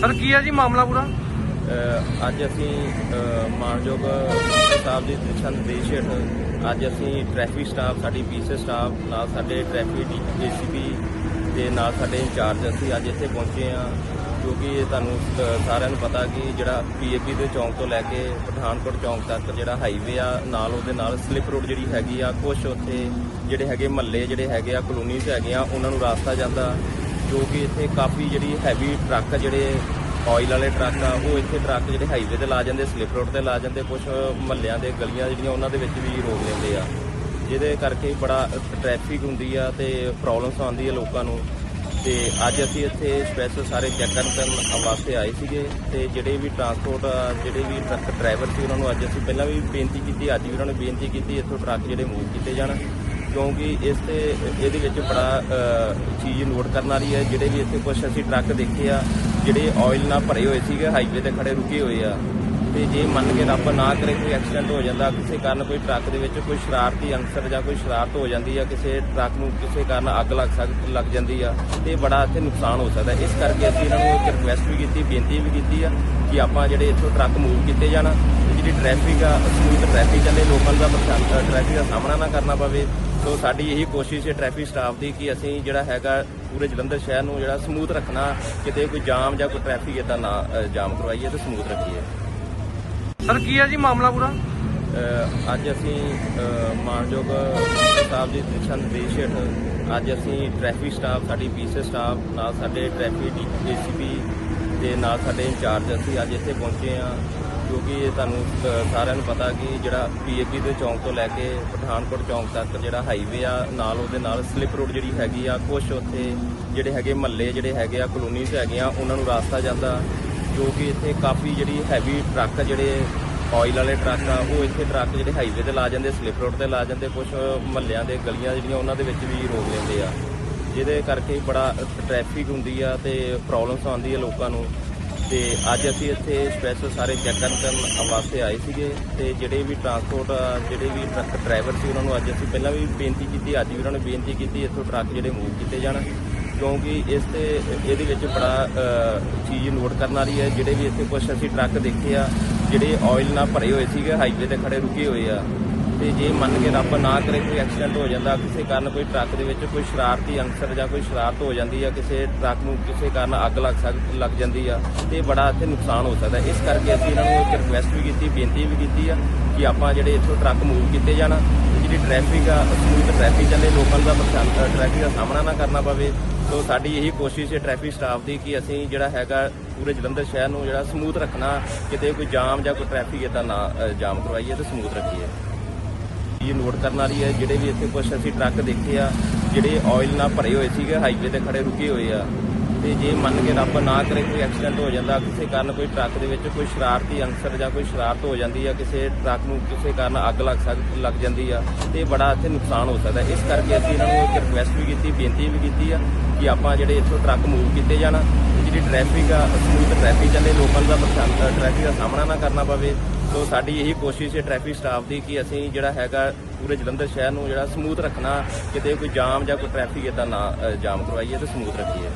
Sir ਕੀ ਹੈ ਜੀ ਮਾਮਲਾ ਪੂਰਾ? ਅ, ਅੱਜ ਅਸੀਂ ਅ, ਮਾਨਯੋਗ ਸਾਹਿਬ ਦੇ ਦਿਸ਼ਾ ਨਿਰਦੇਸ਼ ਹੇਠ ਅੱਜ ਅਸੀਂ ਟ੍ਰੈਫਿਕ ਸਟਾਫ ਸਾਡੀ ਪੀਸੇ ਸਟਾਫ ਨਾਲ ਸਾਡੇ ਟ੍ਰੈਫਿਕ ਏਸੀਪੀ ਦੇ ਨਾਲ ਸਾਡੇ ਇੰਚਾਰਜ ਅਸੀਂ ਅੱਜ ਇੱਥੇ ਪਹੁੰਚੇ ਹਾਂ ਕਿਉਂਕਿ ਇਹ ਤੁਹਾਨੂੰ ਅ, ਸਾਰਿਆਂ ਨੂੰ ਪਤਾ ਕਿ ਜਿਹੜਾ ਪੀਏਪੀ ਦੇ ਚੌਂਕ ਤੋਂ ਲੈ ਕੇ ਪਠਾਨਕੋਟ ਚੌਂਕ ਤੱਕ ਜਿਹੜਾ ਹਾਈਵੇ ਆ ਨਾਲ ਉਹਦੇ ਨਾਲ ਸਲਿੱਪ ਰੋਡ ਜਿਹੜੀ ਹੈਗੀ ਆ ਕੁਝ ਉੱਥੇ ਜਿਹੜੇ ਹੈਗੇ ਮਹੱਲੇ ਜਿਹੜੇ ਹੈਗੇ ਆ ਕਲੋਨੀਜ਼ ਹੈਗੇ ਆ ਉਹਨਾਂ ਨੂੰ ਰਾਸਤਾ ਜਾਂਦਾ। ਜੋ ਕਿ ਇੱਥੇ ਕਾਫੀ ਜਿਹੜੀ ਹੈਵੀ ਟਰੱਕ ਜਿਹੜੇ ਆਇਲ ਵਾਲੇ ਟਰੱਕ ਆ, ਉਹ ਇੱਥੇ ਟਰੱਕ ਜਿਹੜੇ ਹਾਈਵੇ ਤੇ ਲਾ ਜਾਂਦੇ ਸਲਿੱਪ ਰੋਡ ਤੇ ਲਾ ਜਾਂਦੇ ਕੁਝ ਮਹੱਲਿਆਂ ਦੇ ਗਲੀਆਂ ਜਿਹੜੀਆਂ ਉਹਨਾਂ ਦੇ ਵਿੱਚ ਵੀ ਰੋਕ ਲੈਂਦੇ ਆ। ਜਿਹਦੇ ਕਰਕੇ ਬੜਾ ਟ੍ਰੈਫਿਕ ਹੁੰਦੀ ਆ ਤੇ ਪ੍ਰੋਬਲਮਸ ਆਉਂਦੀ ਆ ਲੋਕਾਂ ਨੂੰ। ਤੇ ਅੱਜ ਅਸੀਂ ਇੱਥੇ ਸਪੈਸ਼ਲ ਸਾਰੇ ਚੈੱਕ ਕਰਨ ਵਾਸਤੇ ਆਏ ਸੀਗੇ ਤੇ ਜਿਹੜੇ ਵੀ ਟਰਾਂਸਪੋਰਟ ਜਿਹੜੇ ਵੀ ਟਰੱਕ ਡਰਾਈਵਰ ਸੀ, ਉਹਨਾਂ ਨੂੰ ਅੱਜ ਅਸੀਂ ਪਹਿਲਾਂ ਵੀ ਬੇਨਤੀ ਕੀਤੀ, ਅੱਜ ਵੀ ਉਹਨਾਂ ਨੇ ਬੇਨਤੀ ਕੀਤੀ, ਇੱਥੋਂ ਟਰੱਕ ਜਿਹੜੇ ਮੂਵ ਕੀਤੇ ਜਾਣ। ਕਿਉਂਕਿ ਇਸ ਤੇ ਇਹਦੇ ਵਿੱਚ ਬੜਾ ਚੀਜ਼ ਨੋਟ ਕਰਨ ਵਾਲੀ ਹੈ, ਜਿਹੜੇ ਵੀ ਇੱਥੇ ਕੁਝ ਅਸੀਂ ਟਰੱਕ ਦੇਖੇ ਆ, ਜਿਹੜੇ ਆਇਲ ਨਾਲ ਭਰੇ ਹੋਏ ਸੀਗੇ ਹਾਈਵੇ ਤੇ ਖੜੇ ਰੁਕੇ ਹੋਏ ਆ, ਤੇ ਜੇ ਮੰਨ ਕੇ ਰੱਬ ਨਾ ਕਰੇ ਕੋਈ ਐਕਸੀਡੈਂਟ ਹੋ ਜਾਂਦਾ, ਕਿਸੇ ਕਾਰਨ ਕੋਈ ਟਰੱਕ ਦੇ ਵਿੱਚ ਕੋਈ ਸ਼ਰਾਰਤੀ ਅੰਸਰ ਜਾਂ ਕੋਈ ਸ਼ਰਾਰਤ ਹੋ ਜਾਂਦੀ ਆ, ਕਿਸੇ ਟਰੱਕ ਨੂੰ ਕਿਸੇ ਕਾਰਨ ਅੱਗ ਲੱਗ ਸਕ, ਲੱਗ ਜਾਂਦੀ ਆ, ਤੇ ਬੜਾ ਇੱਥੇ ਨੁਕਸਾਨ ਹੋ ਸਕਦਾ। ਇਸ ਕਰਕੇ ਅਸੀਂ ਇਹਨਾਂ ਨੂੰ ਇੱਕ ਰਿਕੁਐਸਟ ਵੀ ਕੀਤੀ, ਬੇਨਤੀ ਵੀ ਕੀਤੀ ਆ, ਕਿ ਆਪਾਂ ਜਿਹੜੇ ਇੱਥੋਂ ਟਰੱਕ ਮੂਵ ਕੀਤੇ ਜਾਣ ਤੇ ਜਿਹੜੀ ਟ੍ਰੈਫਿਕ ਆ ਸਮੂਥ ਟ੍ਰੈਫਿਕ ਚੱਲੇ ਲੋਕਾਂ ਦਾ ਪਰੇਸ਼ਾਨ ਟ੍ਰੈਫਿਕ ਦਾ ਸਾਹਮਣਾ ਨਾ ਕਰਨਾ ਪਵੇ ਸੋ ਸਾਡੀ ਇਹੀ ਕੋਸ਼ਿਸ਼ ਹੈ ਟ੍ਰੈਫਿਕ ਸਟਾਫ ਦੀ ਕਿ ਅਸੀਂ ਜਿਹੜਾ ਹੈਗਾ ਪੂਰੇ ਜਲੰਧਰ ਸ਼ਹਿਰ ਨੂੰ ਜਿਹੜਾ ਸਮੂਥ ਰੱਖਣਾ ਕਿਤੇ ਕੋਈ ਜਾਮ ਜਾਂ ਕੋਈ ਟ੍ਰੈਫਿਕ ਇਦਾਂ ਨਾ ਜਾਮ ਕਰਵਾਈਏ ਤੇ ਸਮੂਥ ਰੱਖੀਏ ਸਰ ਕੀ ਹੈ ਜੀ ਮਾਮਲਾ ਪੂਰਾ ਅੱਜ ਅਸੀਂ ਮਾਨਯੋਗ ਸਾਹਿਬ ਦੇ ਦਿਸ਼ਾ ਨਿਰਦੇਸ਼ ਹੇਠ ਅੱਜ ਅਸੀਂ ਟ੍ਰੈਫਿਕ ਸਟਾਫ ਸਾਡੀ ਪੀਸੇ ਸਟਾਫ ਨਾਲ ਸਾਡੇ ਟ੍ਰੈਫਿਕ ਏਸੀਪੀ ਦੇ ਨਾਲ ਸਾਡੇ ਇੰਚਾਰਜ ਅਸੀਂ ਅੱਜ ਇੱਥੇ ਪਹੁੰਚੇ ਹਾਂ ਕਿਉਂਕਿ ਇਹ ਤੁਹਾਨੂੰ ਅ, ਸਾਰਿਆਂ ਨੂੰ ਪਤਾ ਕਿ ਜਿਹੜਾ ਪੀਏਪੀ ਦੇ ਚੌਂਕ ਤੋਂ ਲੈ ਕੇ ਪਠਾਨਕੋਟ ਚੌਂਕ ਤੱਕ ਜਿਹੜਾ ਹਾਈਵੇ ਆ ਨਾਲ ਉਹਦੇ ਨਾਲ ਸਲਿੱਪ ਰੋਡ ਜਿਹੜੀ ਹੈਗੀ ਆ ਕੁਛ ਉੱਥੇ ਜਿਹੜੇ ਹੈਗੇ ਮਹੱਲੇ ਜਿਹੜੇ ਹੈਗੇ ਆ ਕਲੋਨੀਜ਼ ਹੈਗੀਆਂ ਉਹਨਾਂ ਨੂੰ ਰਾਸਤਾ ਜਾਂਦਾ ਜੋ ਕਿ ਇੱਥੇ ਕਾਫੀ ਜਿਹੜੀ ਹੈਵੀ ਟਰੱਕ ਜਿਹੜੇ ਆਇਲ ਵਾਲੇ ਟਰੱਕ ਆ ਉਹ ਇੱਥੇ ਟਰੱਕ ਜਿਹੜੇ ਹਾਈਵੇ ਤੇ ਲਾ ਜਾਂਦੇ ਸਲਿੱਪ ਰੋਡ ਤੇ ਲਾ ਜਾਂਦੇ ਕੁਝ ਮਹੱਲਿਆਂ ਦੇ ਗਲੀਆਂ ਜਿਹੜੀਆਂ ਉਹਨਾਂ ਦੇ ਵਿੱਚ ਵੀ ਰੋਕ ਲੈਂਦੇ ਆ। ਜਿਹਦੇ ਕਰਕੇ ਬੜਾ ਟ੍ਰੈਫਿਕ ਹੁੰਦੀ ਆ ਤੇ ਪ੍ਰੋਬਲਮਸ ਆਉਂਦੀ ਆ ਲੋਕਾਂ ਨੂੰ। ਤੇ ਅੱਜ ਅਸੀਂ ਇੱਥੇ ਸਪੈਸ਼ਲ ਸਾਰੇ ਚੈੱਕ ਕਰਨ ਵਾਸਤੇ ਆਏ ਸੀਗੇ ਤੇ ਜਿਹੜੇ ਵੀ ਟਰਾਂਸਪੋਰਟ ਜਿਹੜੇ ਵੀ ਟਰੱਕ ਡਰਾਈਵਰ ਸੀ ਉਹਨਾਂ ਨੂੰ ਅੱਜ ਅਸੀਂ ਪਹਿਲਾਂ ਵੀ ਬੇਨਤੀ ਕੀਤੀ, ਅੱਜ ਵੀ ਉਹਨਾਂ ਨੇ ਬੇਨਤੀ ਕੀਤੀ ਇੱਥੋਂ ਟਰੱਕ ਜਿਹੜੇ ਮੂਵ ਕੀਤੇ ਜਾਣ। ਕਿਉਂਕਿ ਇਸ ਤੇ ਇਹਦੇ ਵਿੱਚ ਬੜਾ ਚੀਜ਼ ਨੋਟ ਕਰਨ ਵਾਲੀ ਹੈ। ਜਿਹੜੇ ਵੀ ਇੱਥੇ ਕੁਝ ਅਸੀਂ ਟਰੱਕ ਦੇਖੇ ਆ, ਜਿਹੜੇ ਆਇਲ ਨਾਲ ਭਰੇ ਹੋਏ ਸੀਗੇ ਹਾਈਵੇ ਤੇ ਖੜੇ ਰੁਕੇ ਹੋਏ ਆ ਤੇ ਜੇ ਮੰਨ ਕੇ ਰੱਬ ਨਾ ਕਰੇ ਕੋਈ ਐਕਸੀਡੈਂਟ ਹੋ ਜਾਂਦਾ, ਕਿਸੇ ਕਾਰਨ ਕੋਈ ਟਰੱਕ ਦੇ ਵਿੱਚ ਕੋਈ ਸ਼ਰਾਰਤੀ ਅੰਸਰ ਜਾਂ ਕੋਈ ਸ਼ਰਾਰਤ ਹੋ ਜਾਂਦੀ ਆ, ਕਿਸੇ ਟਰੱਕ ਨੂੰ ਕਿਸੇ ਕਾਰਨ ਅੱਗ ਲੱਗ ਸਕ, ਲੱਗ ਜਾਂਦੀ ਆ, ਤੇ ਬੜਾ ਇੱਥੇ ਨੁਕਸਾਨ ਹੋ ਸਕਦਾ। ਇਸ ਕਰਕੇ ਅਸੀਂ ਇਹਨਾਂ ਨੂੰ ਇੱਕ ਰਿਕੁਐਸਟ ਵੀ ਕੀਤੀ, ਬੇਨਤੀ ਵੀ ਕੀਤੀ ਆ ਕਿ ਆਪਾਂ ਜਿਹੜੇ ਇੱਥੋਂ ਟਰੱਕ ਮੂਵ ਕੀਤੇ ਜਾਣ ਤੇ ਜਿਹੜੀ ਟ੍ਰੈਫਿਕ ਆ ਸਮੂਥ ਟ੍ਰੈਫਿਕ ਚੱਲੇ, ਲੋਕਾਂ ਦਾ ਪਰੇਸ਼ਾਨ ਟ੍ਰੈਫਿਕ ਦਾ ਸਾਹਮਣਾ ਨਾ ਕਰਨਾ ਪਵੇ। ਸੋ ਸਾਡੀ ਇਹੀ ਕੋਸ਼ਿਸ਼ ਹੈ ਟ੍ਰੈਫਿਕ ਸਟਾਫ ਦੀ ਕਿ ਅਸੀਂ ਜਿਹੜਾ ਹੈਗਾ ਪੂਰੇ ਜਲੰਧਰ ਸ਼ਹਿਰ ਨੂੰ ਜਿਹੜਾ ਸਮੂਥ ਰੱਖਣਾ, ਕਿਤੇ ਕੋਈ ਜਾਮ ਜਾਂ ਕੋਈ ਟ੍ਰੈਫਿਕ ਇਦਾਂ ਨਾ ਜਾਮ ਕਰਵਾਈਏ ਤੇ ਸਮੂਥ ਰੱਖੀਏ। ਇਹ ਨੋਟ ਕਰਨ ਵਾਲੀ ਹੈ, ਜਿਹੜੇ ਵੀ ਇੱਥੇ ਕੁਝ ਅਸੀਂ ਟਰੱਕ ਦੇਖੇ ਆ, ਜਿਹੜੇ ਆਇਲ ਨਾਲ ਭਰੇ ਹੋਏ ਸੀਗੇ ਹਾਈਵੇ ਤੇ ਖੜੇ ਰੁਕੇ ਹੋਏ ਆ। ਤੇ ਜੇ ਮੰਨ ਕੇ ਰੱਬ ਨਾ ਕਰੇ ਕੋਈ ਐਕਸੀਡੈਂਟ ਹੋ ਜਾਂਦਾ, ਕਿਸੇ ਕਾਰਨ ਕੋਈ ਟਰੱਕ ਦੇ ਵਿੱਚ ਕੋਈ ਸ਼ਰਾਰਤੀ ਅੰਸਰ ਜਾਂ ਕੋਈ ਸ਼ਰਾਰਤ ਹੋ ਜਾਂਦੀ ਆ, ਕਿਸੇ ਟਰੱਕ ਨੂੰ ਕਿਸੇ ਕਾਰਨ ਅੱਗ ਲੱਗ ਸਕ, ਲੱਗ ਜਾਂਦੀ ਆ, ਤੇ ਬੜਾ ਇੱਥੇ ਨੁਕਸਾਨ ਹੋ ਸਕਦਾ। ਇਸ ਕਰਕੇ ਅਸੀਂ ਇਹਨਾਂ ਨੂੰ ਇੱਕ ਰਿਕੁਐਸਟ ਵੀ ਕੀਤੀ, ਬੇਨਤੀ ਵੀ ਕੀਤੀ ਆ ਕਿ ਆਪਾਂ ਜਿਹੜੇ ਇੱਥੋਂ ਟਰੱਕ ਮੂਵ ਕੀਤੇ ਜਾਣ। ਜਿਹੜੀ ਟ੍ਰੈਫਿਕ ਆ ਸਮੂਥ ਟ੍ਰੈਫਿਕ ਚੱਲੇ ਲੋਕਾਂ ਦਾ ਪਰੇਸ਼ਾਨ ਟ੍ਰੈਫਿਕ ਦਾ ਸਾਹਮਣਾ ਨਾ ਕਰਨਾ ਪਵੇ, ਸੋ ਸਾਡੀ ਇਹੀ ਕੋਸ਼ਿਸ਼ ਹੈ ਟ੍ਰੈਫਿਕ ਸਟਾਫ ਦੀ ਕਿ ਅਸੀਂ ਜਿਹੜਾ ਹੈਗਾ ਪੂਰੇ ਜਲੰਧਰ ਸ਼ਹਿਰ ਨੂੰ ਜਿਹੜਾ ਸਮੂਥ ਰੱਖਣਾ, ਕਿਤੇ ਕੋਈ ਜਾਮ ਜਾਂ ਕੋਈ ਟ੍ਰੈਫਿਕ ਇਦਾਂ ਨਾ ਜਾਮ ਕਰਵਾਈਏ ਤੇ ਸਮੂਥ ਰੱਖੀਏ।